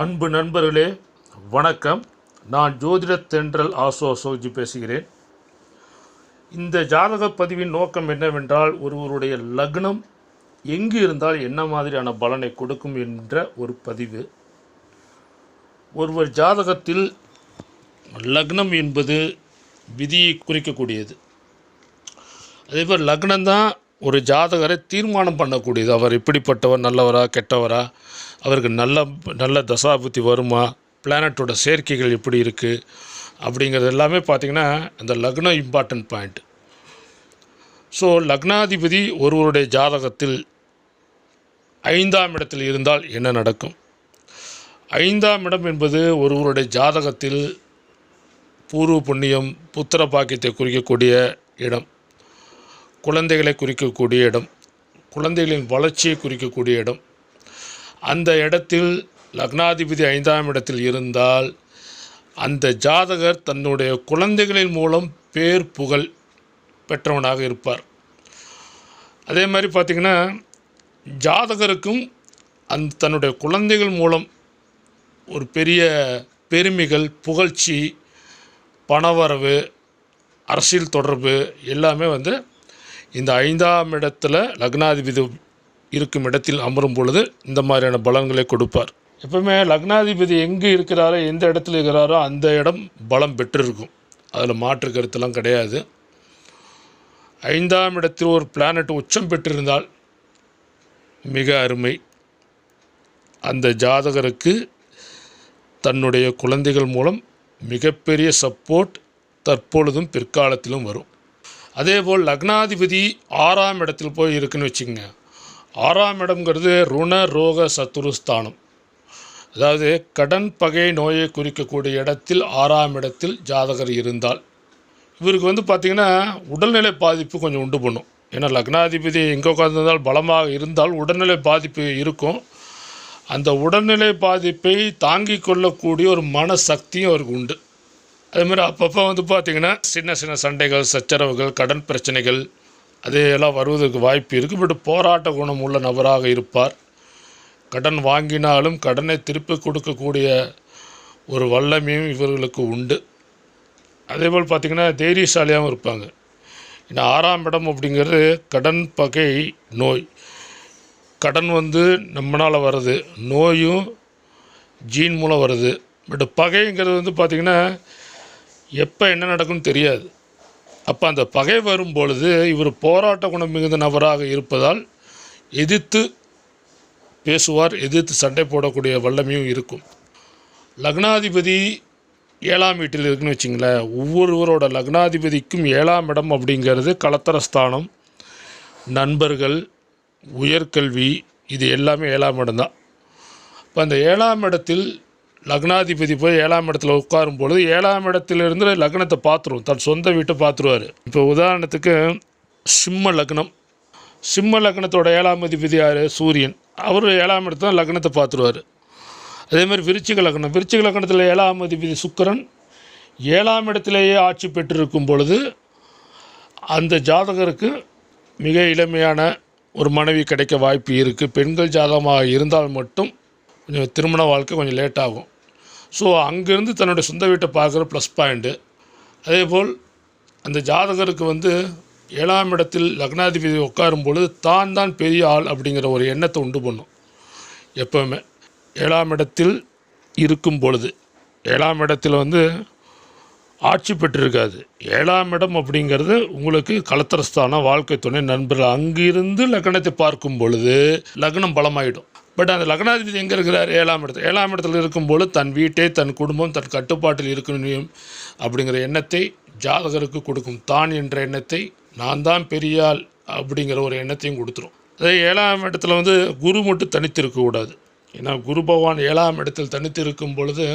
அன்பு நண்பர்களே வணக்கம். நான் ஜோதிட தென்றல் ஆசோ அசோக்ஜி பேசுகிறேன். இந்த ஜாதக பதிவின் நோக்கம் என்னவென்றால் ஒருவருடைய லக்னம் எங்கு இருந்தால் என்ன மாதிரியான பலனை கொடுக்கும் என்ற ஒரு பதிவு. ஒருவர் ஜாதகத்தில் லக்னம் என்பது விதியை குறிக்கக்கூடியது. அதேபோல் லக்னம்தான் ஒரு ஜாதகரை தீர்மானம் பண்ணக்கூடியது. அவர் இப்படிப்பட்டவர் நல்லவரா கெட்டவரா? அவருக்கு நல்ல நல்ல தசாபுத்தி வருமா? பிளானட்டோட சேர்க்கைகள் எப்படி இருக்குது அப்படிங்கிறது எல்லாமே பார்த்திங்கன்னா அந்த லக்னம் இம்பார்ட்டன்ட் பாயிண்ட் ஸோ லக்னாதிபதி ஒருவருடைய ஜாதகத்தில் ஐந்தாம் இடத்தில் இருந்தால் என்ன நடக்கும்? ஐந்தாம் இடம் என்பது ஒருவருடைய ஜாதகத்தில் பூர்வ புண்ணியம் புத்திர பாக்கியத்தை குறிக்கக்கூடிய இடம். குழந்தைகளை குறிக்கக்கூடிய இடம் குழந்தைகளின் வளர்ச்சியை குறிக்கக்கூடிய இடம். அந்த இடத்தில் லக்னாதிபதி ஐந்தாம் இடத்தில் இருந்தால் அந்த ஜாதகர் தன்னுடைய குழந்தைகளின் மூலம் பேர் புகழ் பெற்றவனாக இருப்பார். அதே மாதிரி பார்த்திங்கன்னா ஜாதகருக்கும் அந்த தன்னுடைய குழந்தைகள் மூலம் ஒரு பெரிய பெருமைகள் புகழ்ச்சி பணவரவு அரசியல் தொடர்பு எல்லாமே வந்து இந்த ஐந்தாம் இடத்துல லக்னாதிபதி இருக்கும் இடத்தில் அமரும் பொழுது இந்த மாதிரியான பலன்களை கொடுப்பார். எப்பவுமே லக்னாதிபதி எங்கே இருக்கிறாரோ எந்த இடத்துல இருக்கிறாரோ அந்த இடம் பலம் பெற்றிருக்கும். அதில் மாற்று கருத்தெல்லாம் கிடையாது. ஐந்தாம் இடத்தில் ஒரு பிளானட் உச்சம் பெற்றிருந்தால் மிக அருமை. அந்த ஜாதகருக்கு தன்னுடைய குழந்தைகள் மூலம் மிகப்பெரிய சப்போர்ட் தற்பொழுதும் பிற்காலத்திலும் வரும். அதேபோல் லக்னாதிபதி ஆறாம் இடத்தில் போய் இருக்குன்னு வச்சுக்கோங்க. ஆறாம் இடம்ங்கிறது ருண ரோக சத்துருஸ்தானம் அதாவது கடன் பகை நோயை குறிக்கக்கூடிய இடத்தில் ஆறாம் இடத்தில் ஜாதகர் இருந்தால். இவருக்கு வந்து பார்த்திங்கன்னா உடல்நிலை பாதிப்பு கொஞ்சம் உண்டு பண்ணும். ஏன்னா லக்னாதிபதி எங்கே உட்காந்துருந்தால் பலமாக இருந்தால் உடல்நிலை பாதிப்பு இருக்கும். அந்த உடல்நிலை பாதிப்பை தாங்கிக் கொள்ளக்கூடிய ஒரு மனசக்தியும் அவருக்கு உண்டு. அதே மாதிரி அப்பப்போ வந்து பார்த்திங்கன்னா சின்ன சின்ன சண்டைகள் சச்சரவுகள் கடன் பிரச்சனைகள் அதையெல்லாம் வருவதற்கு வாய்ப்பு இருக்குது பட் போராட்ட குணம் உள்ள நபராக இருப்பார். கடன் வாங்கினாலும் கடனை திருப்பி கொடுக்கக்கூடிய ஒரு வல்லமையும் இவர்களுக்கு உண்டு. அதேபோல் பார்த்திங்கன்னா தைரியசாலியாகவும் இருப்பாங்க. ஏன்னா ஆறாம் இடம் அப்படிங்கிறது கடன் பகை நோய். கடன் வந்து நம்மளால் வருது நோயும் ஜீன் மூலம் வருது. பட் பகைங்கிறது வந்து பார்த்திங்கன்னா எப்போ என்ன நடக்கும்னு தெரியாது. அப்போ அந்த பகை வரும் பொழுது இவர் போராட்ட குணம் மிகுந்த நபராக இருப்பதால் எதிர்த்து பேசுவார் எதிர்த்து சண்டை போடக்கூடிய வல்லமையும் இருக்கும். லக்னாதிபதி ஏழாம் வீட்டில் இருக்குன்னு வச்சிங்களேன் ஒவ்வொருவரோட லக்னாதிபதிக்கும் ஏழாம் இடம் அப்படிங்கிறது கலத்தரஸ்தானம் நண்பர்கள் உயர்கல்வி இது எல்லாமே ஏழாம் இடம் தான். இப்போ அந்த ஏழாம் இடத்தில் லக்னாதிபதி போய் ஏழாம் இடத்துல உட்காரும் பொழுது ஏழாம் இடத்துலேருந்து லக்னத்தை பார்த்துருவோம். தன் சொந்த வீட்டை பார்த்துருவார். இப்போ உதாரணத்துக்கு சிம்ம லக்னம். சிம்ம லக்னத்தோட ஏழாம் அதிபதி யார்? சூரியன். அவர் ஏழாம் இடத்துல லக்னத்தை பார்த்துருவார். அதே மாதிரி விருச்சிக லக்னம். விருச்சிக லக்னத்தில் ஏழாம் அதிபதி சுக்கரன் ஏழாம் இடத்திலேயே ஆட்சி பெற்றிருக்கும் பொழுது அந்த ஜாதகருக்கு மிக இளமையான ஒரு மனைவி கிடைக்க வாய்ப்பு இருக்குது பெண்கள் ஜாதகமாக இருந்தால் மட்டும் கொஞ்சம் திருமண வாழ்க்கை கொஞ்சம் லேட் ஆகும். ஸோ அங்கேருந்து தன்னுடைய சொந்த வீட்டை பார்க்குற ப்ளஸ் பாயிண்ட்டு அதேபோல் அந்த ஜாதகருக்கு வந்து ஏழாம் இடத்தில் லக்னாதிபதி உட்காரும் பொழுது தான் தான் பெரிய ஆள் அப்படிங்கிற ஒரு எண்ணத்தை உண்டு பண்ணும். எப்போவுமே ஏழாம் இடத்தில் இருக்கும் பொழுது ஏழாம் இடத்தில் வந்து ஆட்சி பெற்றிருக்காது. ஏழாம் இடம் அப்படிங்கிறது உங்களுக்கு கலத்திரஸ்தானம் வாழ்க்கை துணை நண்பர்கள் அங்கிருந்து லக்னத்தை பார்க்கும் பொழுது லக்னம் பலமாயிடும். பட் அந்த லக்னாதிபதி எங்கே இருக்கிறார்? ஏழாம் இடத்துல. ஏழாம் இடத்துல இருக்கும்போது தன் வீட்டை தன் குடும்பம் தன் கட்டுப்பாட்டில் இருக்கணும் அப்படிங்கிற எண்ணத்தை ஜாதகருக்கு கொடுக்கும். தான் என்ற எண்ணத்தை நான் தான் பெரியாள் அப்படிங்கிற ஒரு எண்ணத்தையும் கொடுத்துரும். அதே ஏழாம் இடத்துல வந்து குரு மட்டும் தனித்து இருக்கக்கூடாது ஏன்னா குரு பகவான் ஏழாம் இடத்தில் தனித்து இருக்கும் பொழுது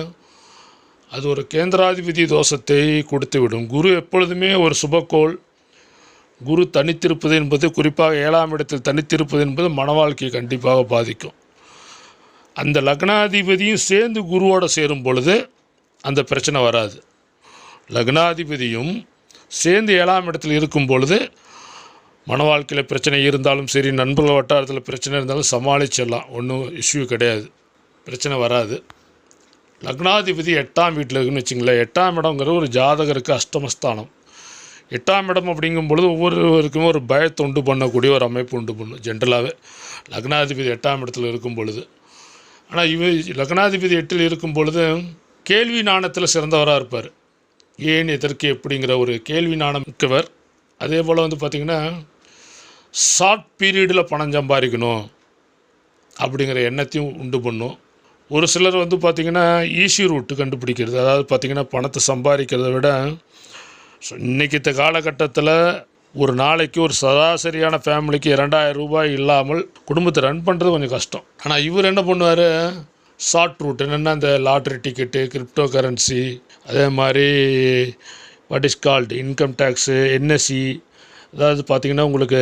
அது ஒரு கேந்திராதிபதி தோஷத்தை கொடுத்து விடும். குரு எப்பொழுதுமே ஒரு சுபக்கோள். குரு தனித்திருப்பது என்பது குறிப்பாக ஏழாம் இடத்தில் தனித்திருப்பது என்பது மன வாழ்க்கையை கண்டிப்பாக பாதிக்கும். அந்த லக்னாதிபதியும் சேர்ந்து குருவோட சேரும் பொழுது அந்த பிரச்சனை வராது. லக்னாதிபதியும் சேர்ந்து ஏழாம் இடத்தில் இருக்கும் பொழுது மன வாழ்க்கையில் பிரச்சனை இருந்தாலும் சரி நண்பர்கள் வட்டாரத்தில் பிரச்சனை இருந்தாலும் சமாளிச்சிடலாம். ஒன்றும் இஷ்யூ கிடையாது. பிரச்சனை வராது. லக்னாதிபதி எட்டாம் வீட்டில் இருக்குன்னு வச்சுங்களேன். எட்டாம் இடங்கிற ஒரு ஜாதகருக்கு அஷ்டமஸ்தானம். எட்டாம் இடம் அப்படிங்கும் பொழுது ஒவ்வொருவருக்குமே ஒரு பயத்தை உண்டு பண்ணக்கூடிய ஒரு அமைப்பு உண்டு பண்ணும். ஜென்ரலாகவே லக்னாதிபதி எட்டாம் இடத்துல இருக்கும் பொழுது. ஆனால் இவ லக்னாதிபதி எட்டில் இருக்கும் பொழுது கேள்வி நாணத்தில் சிறந்தவராக இருப்பார். ஏன் எதற்கு எப்படிங்கிற ஒரு கேள்வி நாணம் மிக்கவர். அதே போல் வந்து பார்த்திங்கன்னா ஷார்ட் பீரியடில் பணம் சம்பாதிக்கணும் அப்படிங்கிற எண்ணத்தையும் உண்டு பண்ணும். ஒரு சிலர் வந்து பார்த்திங்கன்னா ஈஸி ரூட்டு கண்டுபிடிக்கிறது. அதாவது பார்த்திங்கன்னா பணத்தை சம்பாதிக்கிறத விட ஸோ இன்றைக்கி காலகட்டத்தில் ஒரு நாளைக்கு ஒரு சராசரியான ஃபேமிலிக்கு இரண்டாயிரம் ரூபாய் இல்லாமல் குடும்பத்தை ரன் பண்ணுறது கொஞ்சம் கஷ்டம். ஆனால் இவர் என்ன பண்ணுவார்? ஷார்ட் ரூட் என்னென்னா அந்த லாட்ரி டிக்கெட்டு கிரிப்டோ கரன்சி அதே மாதிரி what is called income tax NSC அதாவது பார்த்திங்கன்னா உங்களுக்கு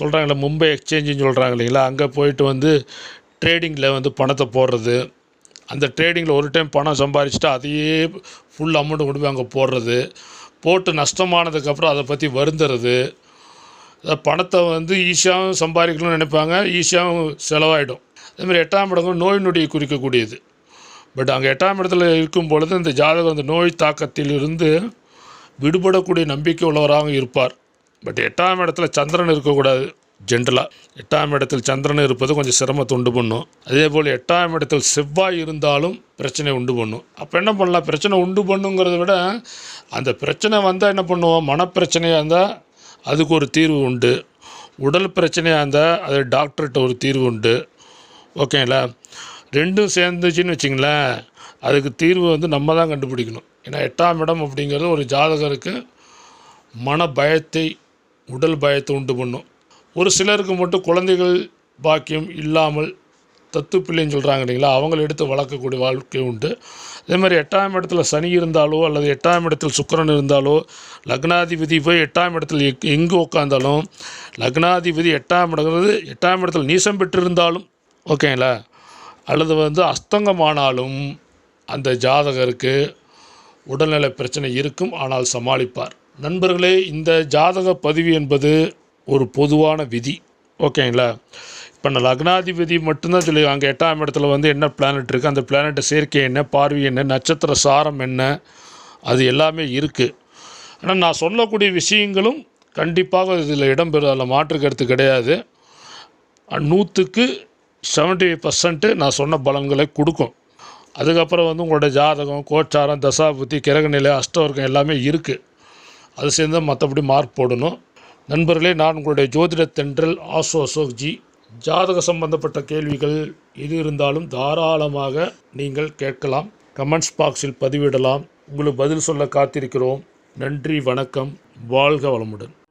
சொல்கிறாங்களே மும்பை எக்ஸ்சேஞ்சுன்னு சொல்கிறாங்க இல்லைங்களா? அங்கே போயிட்டு வந்து ட்ரேடிங்கில் வந்து பணத்தை போடுறது. அந்த ட்ரேடிங்கில் ஒரு டைம் பணம் சம்பாரிச்சிட்டு அதையே ஃபுல் அமௌண்ட்டு கொண்டு போய் அங்கே போடுறது. போட்டு நஷ்டமானதுக்கப்புறம் அதை பற்றி வருந்துறது. பணத்தை வந்து ஈஸியாகவும் சம்பாதிக்கணும்னு நினைப்பாங்க ஈஸியாகவும் செலவாயிடும். அதேமாதிரி எட்டாம் இடங்கள் நோய் நொடியை குறிக்கக்கூடியது. பட் அங்கே எட்டாம் இடத்துல இருக்கும் பொழுது இந்த ஜாதகம் அந்த நோய் தாக்கத்தில் இருந்து விடுபடக்கூடிய நம்பிக்கை உள்ளவராகவும் இருப்பார். பட் எட்டாம் இடத்துல சந்திரன் இருக்கக்கூடாது. ஜென்ரலாக எட்டாம் இடத்தில் சந்திரன் இருப்பது கொஞ்சம் சிரமத்தை உண்டு பண்ணும். அதே போல் எட்டாம் இடத்தில் செவ்வாய் இருந்தாலும் பிரச்சனை உண்டு பண்ணும். அப்போ என்ன பண்ணலாம்? பிரச்சனை உண்டு பண்ணுங்கிறத விட அந்த பிரச்சனை வந்தால் என்ன பண்ணுவோம்? மனப்பிரச்சனையாக இருந்தால் அதுக்கு ஒரு தீர்வு உண்டு. உடல் பிரச்சனையாக இருந்தால் அது டாக்டர்கிட்ட ஒரு தீர்வு உண்டு. ஓகேங்களா? ரெண்டும் சேர்ந்துச்சின்னு வச்சிங்களேன் அதுக்கு தீர்வு வந்து நம்ம தான் கண்டுபிடிக்கணும். ஏன்னா எட்டாம் இடம் அப்படிங்கிறது ஒரு ஜாதகருக்கு மன பயத்தை உடல் பயத்தை உண்டு பண்ணும். ஒரு சிலருக்கு மட்டும் குழந்தைகள் பாக்கியம் இல்லாமல் தத்து பிள்ளைன்னு சொல்கிறாங்க இல்லைங்களா? அவங்கள எடுத்து வளர்க்கக்கூடிய வாழ்க்கை உண்டு. அதே மாதிரி எட்டாம் இடத்துல சனி இருந்தாலோ அல்லது எட்டாம் இடத்தில் சுக்கரன் இருந்தாலோ லக்னாதிபதி போய் எட்டாம் இடத்தில் எக்- எங்கே உட்காந்தாலும் லக்னாதிபதி எட்டாம் இடங்கிறது எட்டாம் இடத்தில் நீசம் பெற்றிருந்தாலும் ஓகேங்களா அல்லது வந்து அஸ்தங்கமானாலும் அந்த ஜாதகருக்கு உடல்நல பிரச்சனை இருக்கும் ஆனால் சமாளிப்பார். நண்பர்களே இந்த ஜாதக பதிவு என்பது ஒரு பொதுவான விதி. ஓகேங்களா? இப்போ நான் லக்னாதிபதி மட்டும்தான் சொல்லி அங்கே எட்டாம் இடத்துல வந்து என்ன பிளானட் இருக்குது அந்த பிளானட்டை சேர்க்கை என்ன பார்வை என்ன நட்சத்திர சாரம் என்ன அது எல்லாமே இருக்குது ஆனால் நான் சொல்லக்கூடிய விஷயங்களும் கண்டிப்பாக இதில் இடம்பெறும் அதில் மாற்று கருத்து கிடையாது. நூற்றுக்கு செவன்ட்டி பர்சன்ட்டு நான் சொன்ன பலன்களை கொடுக்கும். அதுக்கப்புறம் வந்து உங்களோட ஜாதகம் கோச்சாரம் தசாபுத்தி கிரகநிலை அஷ்டவர்க்கம் எல்லாமே இருக்குது அது சேர்ந்து மற்றபடி மார்க் போடணும். நண்பர்களே நான் உங்களுடைய ஜோதிட தென்றல் ஆசோ அசோக்ஜி. ஜாதக சம்பந்தப்பட்ட கேள்விகள் எது இருந்தாலும் தாராளமாக நீங்கள் கேட்கலாம். கமெண்ட்ஸ் பாக்ஸில் பதிவிடலாம். உங்களுக்கு பதில் சொல்ல காத்திருக்கிறோம். நன்றி வணக்கம். வாழ்க வளமுடன்.